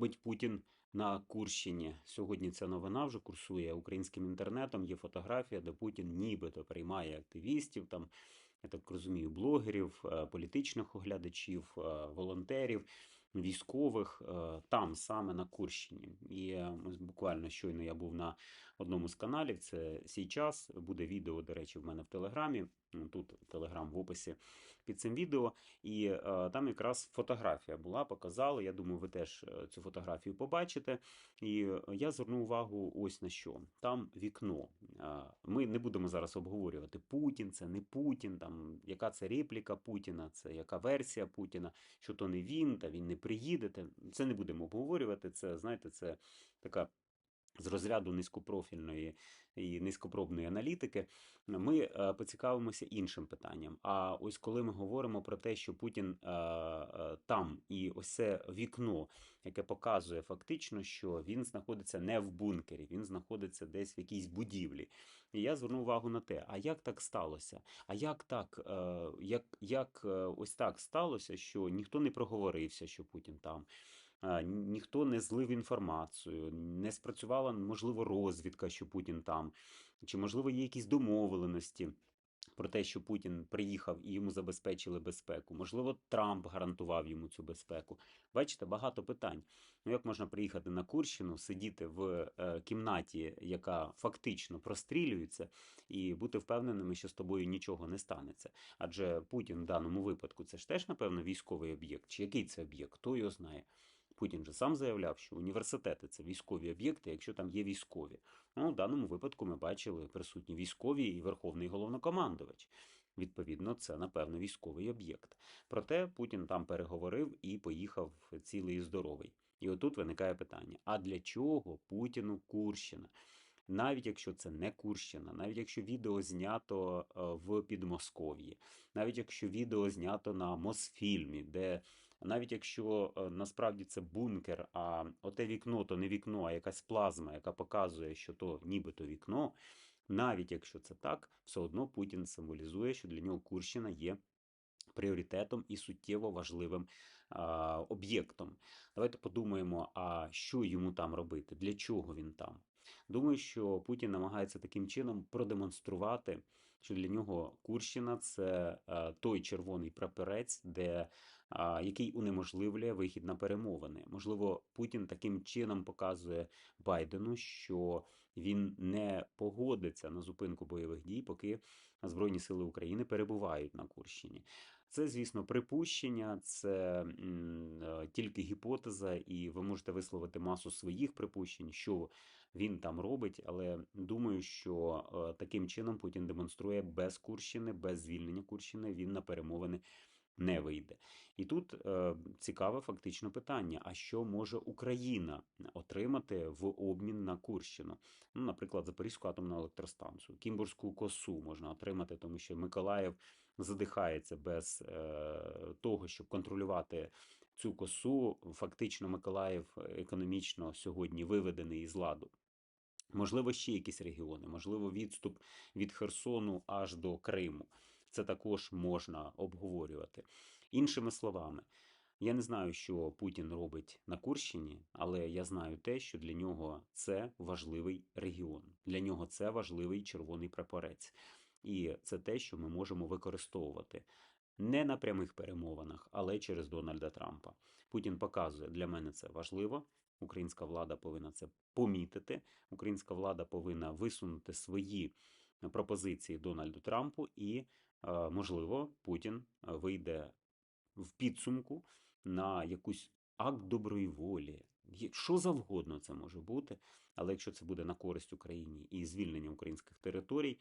робить Путін на Курщині? Сьогодні ця новина вже курсує українським інтернетом. Є фотографія, де Путін нібито приймає активістів, там, я так розумію, блогерів, е, політичних оглядачів, е, волонтерів, військових е, там саме на Курщині. І буквально щойно я був на одному з каналів. Це час. Буде відео, до речі, в мене в Телеграмі. Ну, Тут Телеграм в описі під цим відео. І е, там якраз фотографія була, показали. Я думаю, ви теж е, цю фотографію побачите. І е, я звернув увагу ось на що. Там вікно. Ми не будемо зараз обговорювати Путін, це не Путін, там яка це репліка Путіна, це яка версія Путіна, що то не він, та він не приїде. Та Це не будемо обговорювати. Це, знаєте, це така. З розряду низькопрофільної і низькопробної аналітики, ми е, поцікавимося іншим питанням. А ось коли ми говоримо про те, що Путін е, е, там і ось це вікно, яке показує фактично, що він знаходиться не в бункері, він знаходиться десь в якійсь будівлі. І я звернув увагу на те, а як так сталося? А як так, як, як ось так сталося, що ніхто не проговорився, що Путін там? А, ніхто не злив інформацію, не спрацювала, можливо, розвідка, що Путін там, чи, можливо, є якісь домовленості. Про те, що Путін приїхав і йому забезпечили безпеку. Можливо, Трамп гарантував йому цю безпеку. Бачите, багато питань. Ну, як можна приїхати на Курщину, сидіти в е, кімнаті, яка фактично прострілюється, і бути впевненими, що з тобою нічого не станеться. Адже Путін в даному випадку це ж теж, напевно, військовий об'єкт. Чи який це об'єкт? Хто його знає? Путін же сам заявляв, що університети це військові об'єкти, якщо там є військові. Ну, в даному випадку ми бачили присутні військові і верховний головнокомандувач. Відповідно, це, напевно, військовий об'єкт. Проте Путін там переговорив і поїхав цілий і здоровий. І отут виникає питання: а для чого Путіну Курщина? Навіть якщо це не Курщина, навіть якщо відео знято е, в Підмосков'ї, навіть якщо відео знято на Мосфільмі, де навіть якщо е, насправді це бункер, а оте вікно то не вікно, а якась плазма, яка показує, що то нібито вікно, навіть якщо це так, все одно Путін символізує, що для нього Курщина є. Пріоритетом і суттєво важливим об'єктом. Давайте подумаємо, а що йому там робити, для чого він там. Думаю, що Путін намагається таким чином продемонструвати, що для нього Курщина це е, той червоний прапорець, де який унеможливлює вихід на перемовини. Можливо, Путін таким чином показує Байдену, що він не погодиться на зупинку бойових дій, поки Збройні сили України перебувають на Курщині. Це, звісно, припущення, це е, тільки гіпотеза, і ви можете висловити масу своїх припущень, що він там робить. Але думаю, що е, таким чином Путін демонструє без Курщини, без звільнення Курщини він на перемовини не вийде. І тут е, цікаве фактично питання: а що може Україна отримати в обмін на Курщину? Ну, наприклад, Запорізьку атомну електростанцію, Кімбурську косу можна отримати, тому що Миколаїв задихається без е, того, щоб контролювати цю косу. Фактично, Миколаїв економічно сьогодні виведений із ладу. Можливо, ще якісь регіони, можливо, відступ від Херсону аж до Криму це також можна обговорювати. Іншими словами, я не знаю, що Путін робить на Курщині, але я знаю те, що для нього це важливий регіон, для нього це важливий червоний прапорець. І це те, що ми можемо використовувати не на прямих перемовинах, але через Дональда Трампа. Путін показує, для мене це важливо. Українська влада повинна це помітити. Українська влада повинна висунути свої пропозиції Дональду Трампу і можливо, Путін вийде в підсумку на якусь акт доброї волі. Що завгодно це може бути, але якщо це буде на користь Україні і звільнення українських територій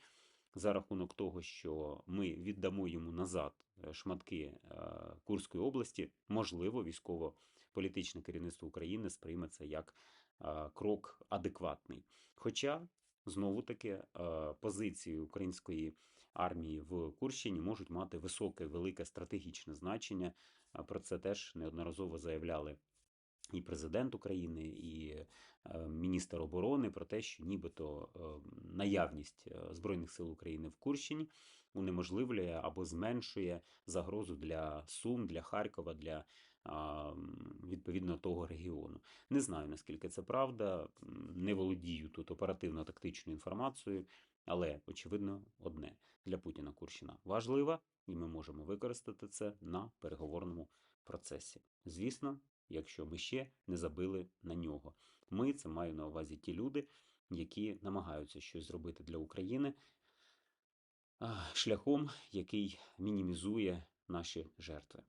за рахунок того, що ми віддамо йому назад е, шматки е, Курської області, можливо, військово-політичне керівництво України сприйме це як е, крок адекватний. Хоча знову таки позиції української армії в Курщині можуть мати високе, велике стратегічне значення. Про це теж неодноразово заявляли. І президент України, і е, міністр оборони про те, що нібито е, наявність е, Збройних сил України в Курщині унеможливлює або зменшує загрозу для Сум, для Харкова, для відповідно того регіону. Не знаю наскільки це правда, не володію тут оперативно-тактичною інформацією, але очевидно одне для Путіна Курщина важлива, і ми можемо використати це на переговорному процесі. Звісно, якщо ми ще не забили на нього. Ми це маю на увазі ті люди, які намагаються щось зробити для України шляхом, який мінімізує наші жертви.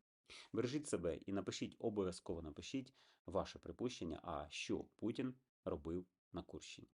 Бережіть себе і напишіть, обов'язково напишіть ваше припущення, а що Путін робив на Курщині.